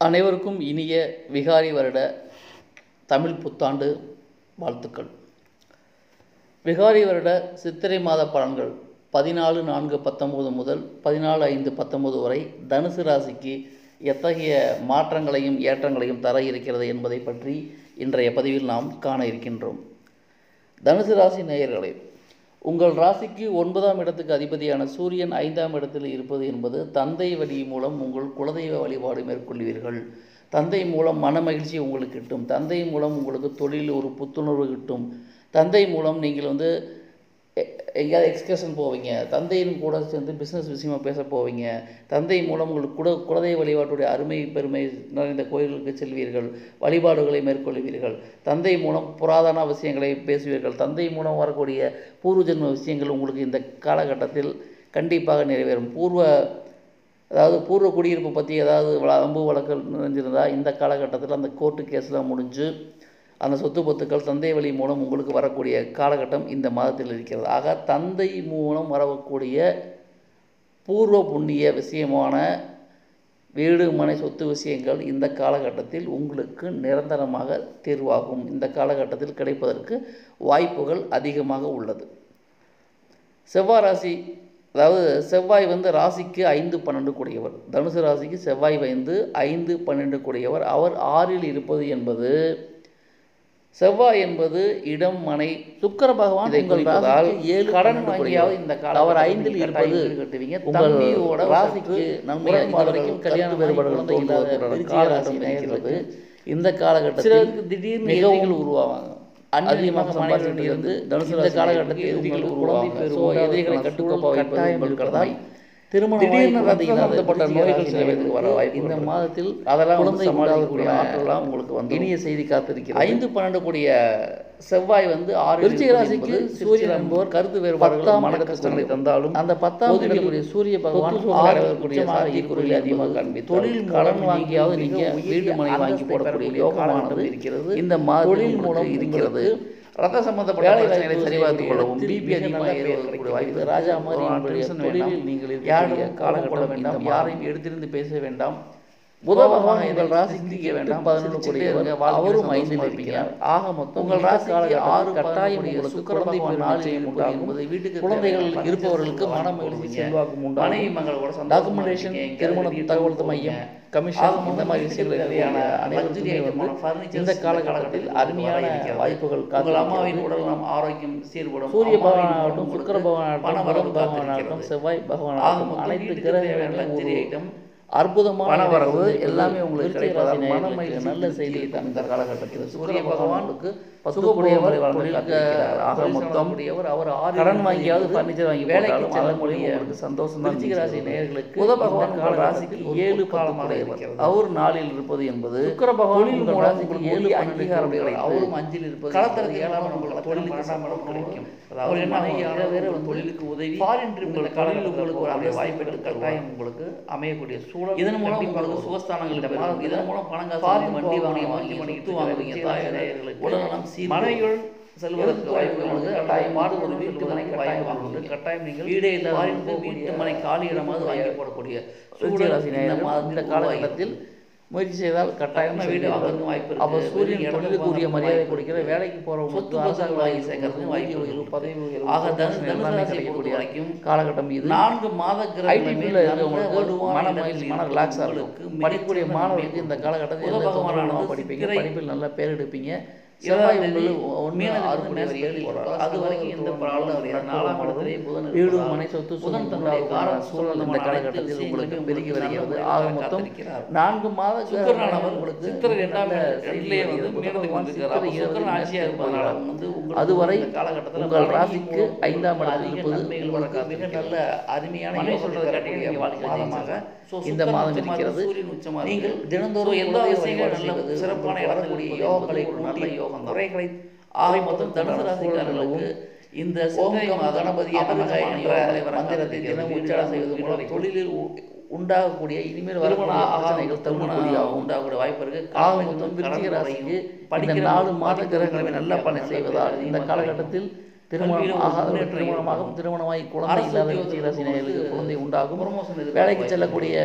அனைவருக்கும் இனிய விகாரி வருட தமிழ் புத்தாண்டு வாழ்த்துக்கள். விகாரி வருட சித்திரை மாத பலன்கள் பதினாலு நான்கு பத்தொம்போது முதல் பதினாலு ஐந்து பத்தொம்போது வரை தனுசு ராசிக்கு எத்தகைய மாற்றங்களையும் ஏற்றங்களையும் தர இருக்கிறது என்பதை பற்றி இன்றைய பதிவில் நாம் காண இருக்கின்றோம். தனுசு ராசி நேயர்களே உங்கள் ராசிக்கு ஒன்பதாம் இடத்துக்கு அதிபதியான சூரியன் ஐந்தாம் இடத்தில் இருப்பது என்பது தந்தை வழி மூலம் உங்கள் குலதெய்வ வழிபாடு மேற்கொள்வீர்கள். தந்தை மூலம் மன மகிழ்ச்சி உங்களுக்கு கிட்டும். தந்தை மூலம் உங்களுக்கு தொழில் ஒரு புத்துணர்வு கிட்டும். தந்தை மூலம் நீங்கள் வந்து எங்கேயாவது எக்ஸ்கர்ஷன் போவீங்க. தந்தையின் கூட சேர்ந்து பிஸ்னஸ் விஷயமாக பேச போவீங்க. தந்தை மூலம் உங்களுக்கு குட குலதெய்வ வழிபாட்டுடைய அருமை பெருமை நிறைந்த கோயில்களுக்கு செல்வீர்கள். வழிபாடுகளை மேற்கொள்வீர்கள். தந்தை மூலம் புராதன விஷயங்களை பேசுவீர்கள். தந்தை மூலம் வரக்கூடிய பூர்வ ஜென்ம விஷயங்கள் உங்களுக்கு இந்த காலகட்டத்தில் கண்டிப்பாக நிறைவேறும். பூர்வ அதாவது பூர்வ குடியிருப்பு பற்றி ஏதாவது வழ- அம்பு வழக்கல் நிறைஞ்சிருந்தால் இந்த காலகட்டத்தில் அந்த கோர்ட்டு கேஸ்லாம் முடிஞ்சு அந்த சொத்து பத்துக்கள் தந்தை வழி மூலம் உங்களுக்கு வரக்கூடிய காலகட்டம் இந்த மாதத்தில் இருக்கிறது. ஆக தந்தை மூலம் வரக்கூடிய பூர்வ புண்ணிய விஷயமான வீடு மனை சொத்து விஷயங்கள் இந்த காலகட்டத்தில் உங்களுக்கு நிரந்தரமாக தீர்வாகும். இந்த காலகட்டத்தில் கிடைப்பதற்கு வாய்ப்புகள் அதிகமாக உள்ளது. செவ்வாய் ராசி அதாவது செவ்வாய் வந்து ராசிக்கு ஐந்து பன்னெண்டு கூடியவர். தனுசு ராசிக்கு செவ்வாய் வந்து ஐந்து பன்னெண்டு கூடியவர். அவர் ஆறில் இருப்பது என்பது செவ்வாய் என்பது இடம் மனை சுக்கர பகவான் உங்கள் குறிப்பதால் ஏழு கடன் வாங்கியாவது. இந்த அவர் காலகட்டத்தில் ஐந்தில் இருப்பது கட்டாயம் கட்டுவீங்க. உங்கள் தம்பியோட ராசிக்கு முரண்பாடுகள், வரைக்கும் கல்யாண வேறுபாடுகள் காலகட்டம் இருக்கிறது. இந்த காலகட்டத்தில் திடீர்னு எதிரிகள் உருவாவாங்க அதிகமாக சம்பாதித்து இருந்து தனுசு இந்த காலகட்டத்தில் உங்களுக்கு குழந்தை. பேர் எதிரிகளை கட்டுக்கோப்பா கட்டுக்கோப்பா வைப்பது திருமணம் திடீர்னு குழந்தை ரத்த இல்லாத சம்பந்தப்பட்ட விருச்சிக நோய்கள் ராசி சில பேருக்கு வர நேயர்களுக்கு வாய்ப்பு இந்த. மாதத்தில் அதெல்லாம் வந்து குழந்தை சமாளிக்கக்கூடிய உண்டாகக்கூடிய ஆற்றலாம் உங்களுக்கு வந்து இனிய செய்தி காத்திருக்கிறது ஐந்து பன்னெண்டு கூடிய செவ்வாய் வந்து ஆறு விருச்சிக ராசிக்கு சூரியன் என்பவர் கருத்து வேறுபாடுகள் மன கஷ்டங்களை தந்தாலும் அந்த பத்தாம் இடக்கூடிய சூரிய பகவான் சொத்து சுகம் ஆறு அடைவதற்குரிய உச்சமாக சாத்தியக்கூறுகளை இருக்கக்கூடிய அதிகமாக காண்பித்தார். தொழில் கடன் வாங்கியாவது நீங்க வீடு மனை வாங்கி போடக்கூடிய யோகமானது இருக்கிறது. இந்த தொழில் மூலம் இருக்கிறது ரத்த சம்பந்தப்பட்ட பிரச்சனைகளை சரிபார்த்துக் கொள்ளவும் பிபி மிக அதிகமாக ஏறுவதற்குரிய. வாய்ப்பு ராஜா மாதிரி. நீங்கள் யாரும் காலகட்டம் காலகட்டம் வேண்டாம் யாரையும் எடுத்திருந்து பேச வேண்டாம் புத பகவான் உங்கள் ராசிக்கு ராசிக்கு வேண்டாம் பதினொன்று வாழ்க்கையில அவரும் இருப்பீங்க. இருப்பீங்க ஆக மொத்தம் உங்கள் காலகட்டத்தில் ஆறு கட்டாயம் உங்களுக்கு குழந்தை பகவான் நிச்சயம் உண்டாகும். வீட்டுக்கு குழந்தைகள் இருப்பவர்களுக்கு பரிசுகள் மன வாங்கி மகிழ்ச்சி கொடுப்பீங்க. செல்வாக்கும் மனைவி உண்டாகும் மகளோட சந்தோஷமா டாக்குமெண்டேஷன். திருமண தகவல். மையம் கமிஷன் இந்த மாதிரி விஷயங்கள் தேவையான அனைவருக்குமே வந்து இந்த காலகட்டத்தில் அருமையான. வாய்ப்புகள் உங்கள். அம்மாவின் உடல் நலம் ஆரோக்கியம் சீர்படும் சூரிய பகவானாகட்டும் சுக்கிர பகவானாகட்டும் பகவானாகட்டும். செவ்வாய் ஆக பகவானாகட்டும் அனைத்து கிரகங்களுமே அற்புதமான வரவு எல்லாமே உங்களுக்கு கிடைப்பதால் ராசி மன நேயர்களுக்கு மகிழ்ச்சி நல்ல செய்தியை தான் இந்த காலகட்டத்தில். சூரிய பகவான் உங்களுக்கு பத்து சுகமுடையவர் கோடியவர் வழங்க தொழிலுக்கு காத்திருக்கிறார். ஆக தொழில் மொத்தம் அவர் ஆறு கடன் வாங்கியாவது இருந்து ஃபர்னிச்சர் வாங்கி வேலைக்கு செல்ல முடிய உங்களுக்கு சந்தோஷம் தான் ராசி. நேயர்களுக்கு புத பகவான் காலகட்டத்தில் ராசிக்கு ஒரு ஏழு காலமாக இருக்கிறது. அவர் நாளில் இருப்பது என்பது சுக்கிர பகவான் தொழில் உங்கள் மூலம் உங்களுக்கு ஏழு அங்கீகாரம் அவரும் அஞ்சில் இருப்பது என்பது ஏழாம் உங்களுக்கு தொழிலுக்கு பன்னெண்டாம் இடம் கிடைக்கும் அவர் என்ன? வேற வந்து தொழிலுக்கு உதவி ஃபாரின் உங்கள் தொழில் காலகட்டத்தில் உங்களுக்கு ஒரு வாய்ப்பு கட்டாயம் உங்களுக்கு அமையக்கூடிய சூழல் இதன் மூலம் உங்களுக்கு. சுகஸ்தானங்கள் இதன் மூலம் பணம் காசு ஃபாரின் வண்டி வாங்கி வாங்கி வாங்கி வாங்குவீங்க உடல்நலம். மனைவிகள் செல்வதற்கு செல்வதற்கு வாய்ப்புகள் வாய்ப்புகள் உண்டு உண்டு. கட்டாயம் மாடு மாடு ஒரு ஒரு வீட்டு வீட்டு மனை மனை கட்டாயம் வாங்குவது. கட்டாயம் நீங்கள் வீடே இல்லாத ஃபாரின் போகக்கூடிய வீட்டு மனை காலி இடமாவது வாங்கி போடக்கூடிய விருச்சிக சூழல் ராசி இந்த காலகட்டத்தில் முயற்சி செய்தால் கட்டாயம் வீடு வாங்குறதுக்கு வாய்ப்பு. அப்போ சூரியன் வெளிய தொழிலுக்கு உரிய இடத்துக்கு மரியாதை வாய்ப்பு கொடுக்கிற. வேலைக்கு போகிறவங்களுக்கு சொத்து பத்துக்கள் வாங்கி சேர்க்கறதுக்கு வாய்ப்பு. உயர்வு, பதவி உயர்வு, ஆக தனுசு எல்லாமே கிடைக்கக்கூடிய வரைக்கும் காலகட்டம் இது நான்கு மாத ஐடி கிரகங்களுமே ஃபீல்டில் நல்ல இருக்கவங்களுக்கு வலுவான மன மகிழ்ச்சி மன ரிலாக்ஸாக இருக்கும் படிக்கக்கூடிய மாணவர்களுக்கு இந்த காலகட்டத்தில் இல்லாமல் படிப்பீங்க படிப்பில் நல்ல பேர் எடுப்பீங்க அது வரைக்கும் எந்த ப்ராப்ளம். நாலாம் இடத்திலே புதன் வீடு இருப்பதால் மனை சொத்து புதன் சுகம் தன்னுடைய உண்டாகும் காரக சூழல் இந்த சூழல் காலகட்டத்தில் உங்களுக்கு பெருகி வருகிறது ஆக மொத்தம். நான்கு மாத சுக்கிரனானவர் உங்களுக்கு சித்திரை இரண்டாம் இடத்திலே வந்து. மீனத்துக்கு வந்திருக்கிறார். சுக்கிரன் இருப்பதனால அதுவரை காலகட்டத்தில் உங்கள் ராசிக்கு ஐந்தாம் இருப்பது உங்களுக்கு மிக காத்திருக்கிறது. நல்ல அருமையான சொல்றதை மாதமாக. இந்த மாதம் இருக்கிறது. நீங்கள் தினந்தோறும் எல்லா விஷயங்களும் சிறப்பான இருப்பது யோகங்களை நல்ல கூட்டி யோகம். குறைகளை ஆக மொத்தம் தனுசு ராசிக்காரர்களுக்கு இந்த மாதம் கணபதி என்ற மந்திரத்தை. தினம் உச்சாரம் செய்வது மூலம். தொழிலில் உண்டாகக்கூடிய இனிமேல் வரக்கூடிய தள்ளுபடியாகும் திருமணம் உண்டாகக்கூடிய வாய்ப்பு இருக்கு ஆக காலம் மொத்தம் விருச்சிக ராசிக்கு படிக்கிற நாலு மாத கிரகங்களை நல்ல பணி செய்வதால் இந்த காலகட்டத்தில் திருமணம் ஆகாத திருமணமாகும். திருமணமாகி குழந்தை இல்லாத விருச்சிக ராசினியர்களுக்கு குழந்தை உண்டாகும் வேலைக்கு செல்லக்கூடிய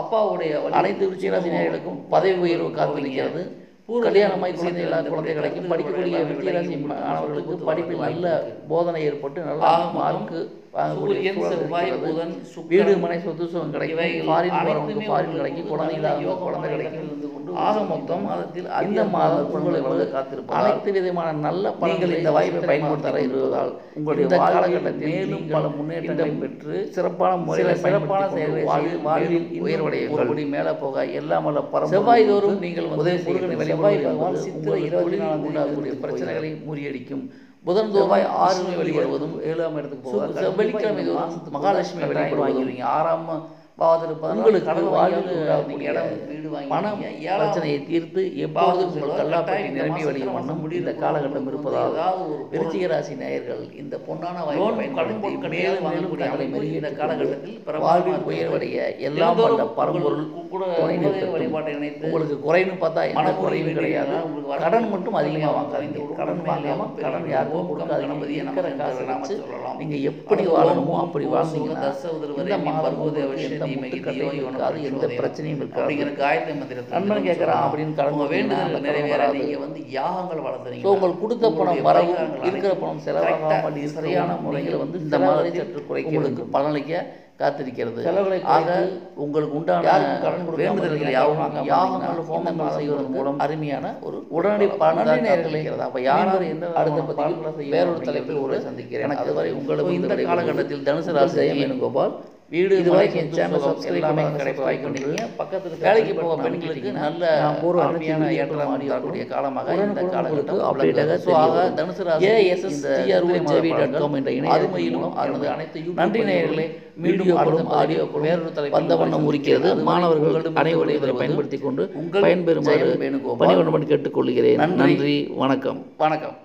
அப்பாவுடைய அனைத்து விருச்சிகராசி நேயர்களுக்கும் பதவி உயர்வு காத்திருக்கிறது கல்யாணமாய் குழந்தை இல்லாத குழந்தைகளுக்கும் படிக்கக்கூடிய விளையாட்டு மாணவர்களுக்கு படிப்பில் நல்ல போதனை ஏற்பட்டு நல்ல மார்க்கு வீடு மனை சொத்து சுகம் கிடைக்கும். ஃபாரின் போகிறவங்களுக்கு ஃபாரின் கிடைக்கும். குழந்தை இல்லாத குழந்தை கிடைக்கும். கொண்டு ஆக மொத்தம் மாதத்தில் இந்த மாதம் உங்களுக்கு வழங்க காத்திருப்பதால் அனைத்து விதமான நல்ல நீங்கள் இந்த வாய்ப்பை பயன்படுத்த இருப்பதால் உங்களுடைய காலகட்டத்தில் மேலும் பல முன்னேற்றங்களை பெற்று சிறப்பான முறையில் சிறப்பான செயல்களை வாழ்வில் வாழ்வில் ஒரு ஒருபடி மேலே போக எல்லாம் வல்ல பரம்பொருள் செவ்வாய் தோறும் நீங்கள் வந்து உதவி வழிபடுவது செவ்வாய் பகவான் சித்திரை உங்கள் இருபத்தி இருந்து பிரச்சனைகளை முறியடிக்கும். புதன் செவ்வாய் ஆறு வழிபடுவதும் ஏழாம் இடத்துக்கு போக வெள்ளிக்கிழமை மகாலட்சுமி வழிபடுவதும் வாங்கிடுவீங்க. ஆறாம் உங்களுக்கு பணம் பிரச்சனையை தீர்த்து எப்பொழுதும் உங்கள் கல்லாப்பட்டி நிரம்பி வழியும் வண்ணம். இந்த காலகட்டம் இருப்பதால் விருச்சிக ராசி நேயர்கள் இந்த பொன்னான மேலும் தங்களை மெருகேற்றிக் காலகட்டத்தில் வாழ்வில். உயர்வடைய எல்லாம் தினந்தோறும் பரம்பொருள் உங்களுக்கு குறைன்னு பார்த்தா எந்த குறையும் வேண்டியது கிடையாது. உங்களுக்கு கடன் மட்டும் அதிகமாக வாங்காதீங்க. கடன் வாங்காம கடன் யாருக்கும் கொடுக்காதீங்க. இருக்கிற காசை சொல்லலாம். நீங்க எப்படி வாழணுமோ அப்படி வாழ்ந்தீங்கன்னா இந்த மாதம் பர்வதே உங்களுக்கு எந்த இருக்காது பிரச்சனையும் இருக்காது. காயத்ரி மந்திரத்தை நண்பன் கேட்குறான் அப்படின்னு வேண்டுதல் நிறைவேற. நீங்க வந்து யாகங்கள் வளர்த்துறீங்க ஸோ உங்கள் கொடுத்த பணம் வரவும் இருக்கிற பணம் செலவாகாமல் சரியான முறையில் வந்து இந்த மாதத்தை சற்று குறைக்க உங்களுக்கு பலனளிக்க காத்திருக்கிறது. செலவுகளை ஆக உங்களுக்கு உண்டான கடன் வேண்டுதல்களை. யாவும் யாகங்கள், ஹோமங்கள் செய்வதன் மூலம் அருமையான ஒரு உடனடி நேயர்களே. நேர்களுக்கு அப்போ யாரும் எந்த அடுத்த செய்ய வேறொரு தலைப்பில் ஒரு சந்திக்கிறேன் எனக்கு அதுவரை உங்களுக்கு இந்த காலகட்டத்தில் தனுசு ராசி வேணுகோபால் வீடு இது வரைக்கும் சேனலை சப்ஸ்கிரைப் பண்ணாத கொண்டிருக்கீங்க பண்ணுங்க. பக்கத்தில் வேலைக்கு போக பெண்களுக்கு நல்ல போடுற அருமையான ஏற்றம் தரக்கூடிய காலமாக இந்த காலகட்டம் அப்டேட்டாக ஸோ ஆக தனுசு ராசி ASSTROJV.com டாட் காம் என்ற இணையதளம் அருமையிலும் மூலம் அருமை. எனது அனைத்து யூடியூப் நன்றி நேயர்களே. அடுத்த ஆடியோக்களும் வேறொரு தலைப்பில் வந்த வண்ணம் இருக்கிறது அதுவரை மாணவர்கள் அனைவரும் இதை விடைபெறுவது பயன்படுத்திக் கொண்டு உங்கள் பயன்பெறுமாறு. பணிவன்பன் கேட்டுக்கொள்கிறேன். நன்றி வணக்கம் வணக்கம்